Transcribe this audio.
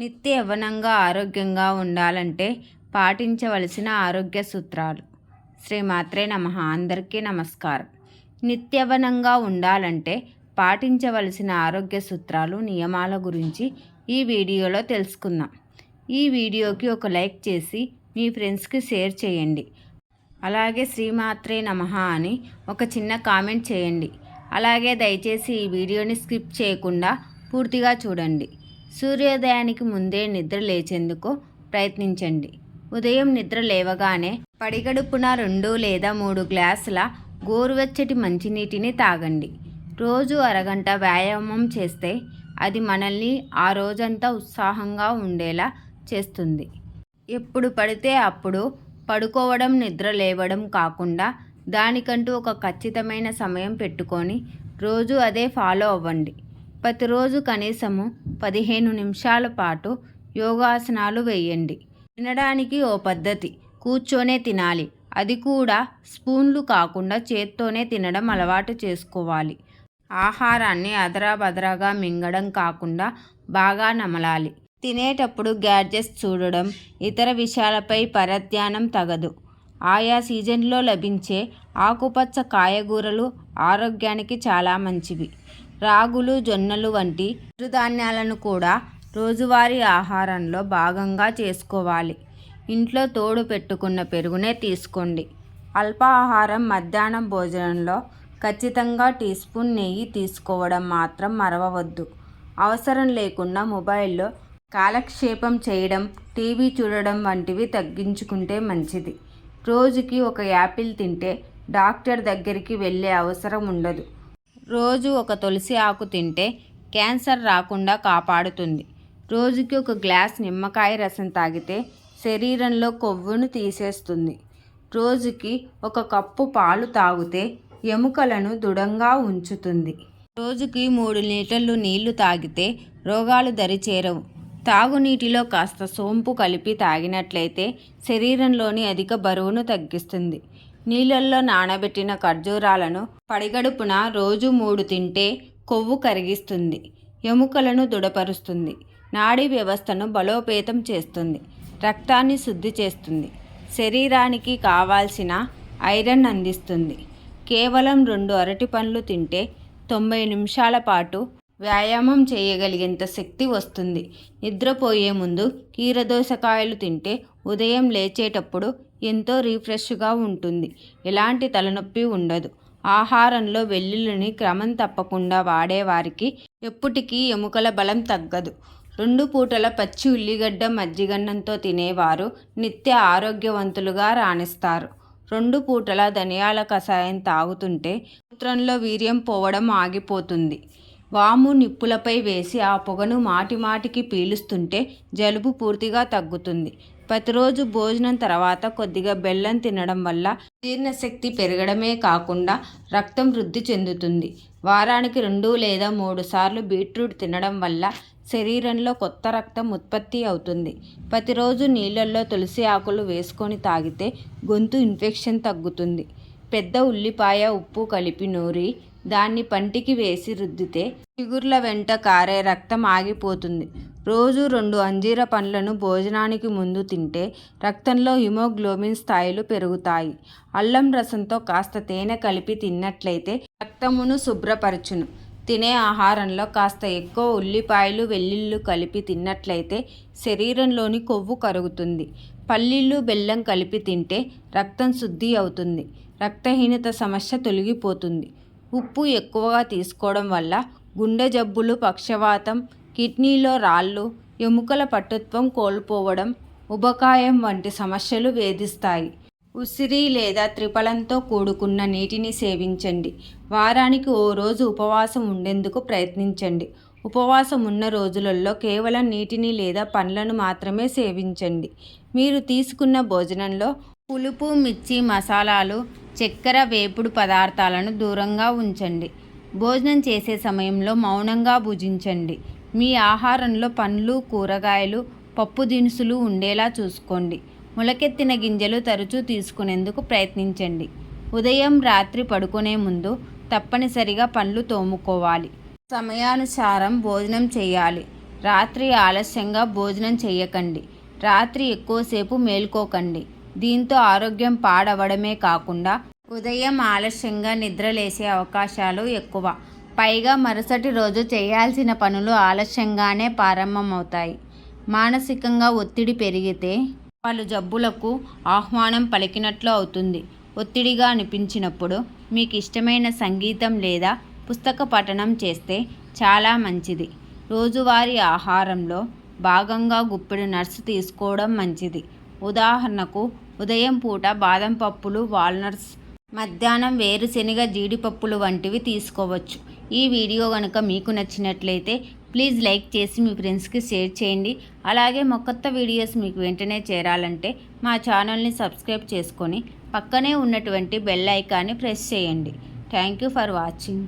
నిత్య యవ్వనంగా ఆరోగ్యంగా ఉండాలంటే పాటించవలసిన ఆరోగ్య సూత్రాలు. శ్రీమాత్రే నమ. అందరికీ నమస్కారం. నిత్యవనంగా ఉండాలంటే పాటించవలసిన ఆరోగ్య సూత్రాలు నియమాల గురించి ఈ వీడియోలో తెలుసుకుందాం. ఈ వీడియోకి ఒక లైక్ చేసి మీ ఫ్రెండ్స్కి షేర్ చేయండి. అలాగే శ్రీమాత్రే నమ అని ఒక చిన్న కామెంట్ చేయండి. అలాగే దయచేసి ఈ వీడియోని స్కిప్ చేయకుండా పూర్తిగా చూడండి. సూర్యోదయానికి ముందే నిద్ర లేచేందుకు ప్రయత్నించండి. ఉదయం నిద్ర లేవగానే పడిగడుపున రెండు లేదా మూడు గ్లాసుల గోరువెచ్చటి మంచినీటిని తాగండి. రోజు అరగంట వ్యాయామం చేస్తే అది మనల్ని ఆ రోజంతా ఉత్సాహంగా ఉండేలా చేస్తుంది. ఎప్పుడు పడితే అప్పుడు పడుకోవడం నిద్ర లేవడం కాకుండా దానికంటూ ఒక ఖచ్చితమైన సమయం పెట్టుకొని రోజు అదే ఫాలో అవ్వండి. ప్రతిరోజు కనీసము పదిహేను నిమిషాల పాటు యోగాసనాలు వేయండి. తినడానికి ఓ పద్ధతి. కూర్చొనే తినాలి. అది కూడా స్పూన్లు కాకుండా చేత్తోనే తినడం అలవాటు చేసుకోవాలి. ఆహారాన్ని అదరాబదరాగా మింగడం కాకుండా బాగా నమలాలి. తినేటప్పుడు గ్యాడ్జెట్స్ చూడడం ఇతర విషయాలపై పరధ్యానం తగదు. ఆయా సీజన్లో లభించే ఆకుపచ్చ కాయగూరలు ఆరోగ్యానికి చాలా మంచివి. రాగులు జొన్నలు వంటి చిరుధాన్యాలను కూడా రోజువారీ ఆహారంలో భాగంగా చేసుకోవాలి. ఇంట్లో తోడు పెట్టుకున్న పెరుగునే తీసుకోండి. అల్పాహారం మధ్యాహ్నం భోజనంలో ఖచ్చితంగా టీ స్పూన్ నెయ్యి తీసుకోవడం మాత్రం మరవవద్దు. అవసరం లేకుండా మొబైల్లో కాలక్షేపం చేయడం టీవీ చూడడం వంటివి తగ్గించుకుంటే మంచిది. రోజుకి ఒక యాపిల్ తింటే డాక్టర్ దగ్గరికి వెళ్ళే అవసరం ఉండదు. రోజు ఒక తులసి ఆకు తింటే క్యాన్సర్ రాకుండా కాపాడుతుంది. రోజుకి ఒక గ్లాస్ నిమ్మకాయ రసం తాగితే శరీరంలో కొవ్వును తీసేస్తుంది. రోజుకి ఒక కప్పు పాలు తాగితే ఎముకలను దృఢంగా ఉంచుతుంది. రోజుకి మూడు లీటర్లు నీళ్ళు తాగితే రోగాలు దరిచేరవు. తాగునీటిలో కాస్త సోంపు కలిపి తాగినట్లయితే శరీరంలోని అధిక బరువును తగ్గిస్తుంది. నీళ్ళల్లో నానబెట్టిన ఖర్జూరాలను పడిగడుపున రోజు మూడు తింటే కొవ్వు కరిగిస్తుంది. ఎముకలను దృఢపరుస్తుంది. నాడీ వ్యవస్థను బలోపేతం చేస్తుంది. రక్తాన్ని శుద్ధి చేస్తుంది. శరీరానికి కావాల్సిన ఐరన్ అందిస్తుంది. కేవలం రెండు అరటి పండ్లు తింటే తొంభై నిమిషాల పాటు వ్యాయామం చేయగలిగేంత శక్తి వస్తుంది. నిద్రపోయే ముందు కీరదోసకాయలు తింటే ఉదయం లేచేటప్పుడు ఎంతో రీఫ్రెష్గా ఉంటుంది. ఎలాంటి తలనొప్పి ఉండదు. ఆహారంలో వెల్లుల్లిని క్రమం తప్పకుండా వాడేవారికి ఎప్పటికీ ఎముకల బలం తగ్గదు. రెండు పూటల పచ్చి ఉల్లిగడ్డ మజ్జిగన్నంతో తినేవారు నిత్య ఆరోగ్యవంతులుగా రాణిస్తారు. రెండు పూటల ధనియాల కషాయం తాగుతుంటే మూత్రంలో వీర్యం పోవడం ఆగిపోతుంది. వాము నిప్పులపై వేసి ఆ పొగను మాటిమాటికి పీలుస్తుంటే జలుబు పూర్తిగా తగ్గుతుంది. ప్రతిరోజు భోజనం తర్వాత కొద్దిగా బెల్లం తినడం వల్ల జీర్ణశక్తి పెరగడమే కాకుండా రక్తం వృద్ధి చెందుతుంది. వారానికి రెండు లేదా మూడు సార్లు బీట్రూట్ తినడం వల్ల శరీరంలో కొత్త రక్తం ఉత్పత్తి అవుతుంది. ప్రతిరోజు నీళ్ళల్లో తులసి ఆకులు వేసుకొని తాగితే గొంతు ఇన్ఫెక్షన్ తగ్గుతుంది. పెద్ద ఉల్లిపాయ ఉప్పు కలిపి నూరి దాన్ని పంటికి వేసి రుద్దితే చిగుర్ల వెంట కారే రక్తం ఆగిపోతుంది. రోజు రెండు అంజీర పండ్లను భోజనానికి ముందు తింటే రక్తంలో హిమోగ్లోబిన్ స్థాయిలు పెరుగుతాయి. అల్లం రసంతో కాస్త తేనె కలిపి తిన్నట్లయితే రక్తమును శుభ్రపరచును. తినే ఆహారంలో కాస్త ఎక్కువ ఉల్లిపాయలు వెల్లుల్లు కలిపి తిన్నట్లయితే శరీరంలోని కొవ్వు కరుగుతుంది. పల్లీలు బెల్లం కలిపి తింటే రక్తం శుద్ధి అవుతుంది. రక్తహీనత సమస్య తొలగిపోతుంది. ఉప్పు ఎక్కువగా తీసుకోవడం వల్ల గుండె జబ్బులు పక్షవాతం కిడ్నీలో రాళ్ళు ఎముకల పట్టుత్వం కోల్పోవడం ఉబకాయం వంటి సమస్యలు వేధిస్తాయి. ఉసిరి లేదా త్రిఫలంతో కూడుకున్న నీటిని సేవించండి. వారానికి ఓ రోజు ఉపవాసం ఉండేందుకు ప్రయత్నించండి. ఉపవాసం ఉన్న రోజులలో కేవలం నీటిని లేదా పండ్లను మాత్రమే సేవించండి. మీరు తీసుకున్న భోజనంలో పులుపు మిర్చి మసాలాలు చక్కెర వేపుడు పదార్థాలను దూరంగా ఉంచండి. భోజనం చేసే సమయంలో మౌనంగా భుజించండి. మీ ఆహారంలో పండ్లు కూరగాయలు పప్పు దినుసులు ఉండేలా చూసుకోండి. మొలకెత్తిన గింజలు తరచూ తీసుకునేందుకు ప్రయత్నించండి. ఉదయం రాత్రి పడుకునే ముందు తప్పనిసరిగా పండ్లు తోముకోవాలి. సమయానుసారం భోజనం చేయాలి. రాత్రి ఆలస్యంగా భోజనం చేయకండి. రాత్రి ఎక్కువసేపు మేల్కోకండి. దీంతో ఆరోగ్యం పాడవడమే కాకుండా ఉదయం ఆలస్యంగా నిద్రలేసే అవకాశాలు ఎక్కువ. పైగా మరుసటి రోజు చేయాల్సిన పనులు ఆలస్యంగానే ప్రారంభమవుతాయి. మానసికంగా ఒత్తిడి పెరిగితే పలు జబ్బులకు ఆహ్వానం పలికినట్లు అవుతుంది. ఒత్తిడిగా అనిపించినప్పుడు మీకు ఇష్టమైన సంగీతం లేదా పుస్తక పఠనం చేస్తే చాలా మంచిది. రోజువారీ ఆహారంలో భాగంగా గుప్పెడు నట్స్ తీసుకోవడం మంచిది. ఉదాహరణకు ఉదయం పూట బాదం పప్పులు వాల్నట్స్ మధ్యాహ్నం వేరుశెనగ జీడిపప్పులు వంటివి తీసుకోవచ్చు. ఈ వీడియో కనుక మీకు నచ్చినట్లయితే ప్లీజ్ లైక్ చేసి మీ ఫ్రెండ్స్కి షేర్ చేయండి. అలాగే మా కొత్త వీడియోస్ మీకు వెంటనే చేరాలంటే మా ఛానల్ని సబ్స్క్రైబ్ చేసుకొని పక్కనే ఉన్నటువంటి బెల్ ఐకాన్ని ప్రెస్ చేయండి. Thank you for watching.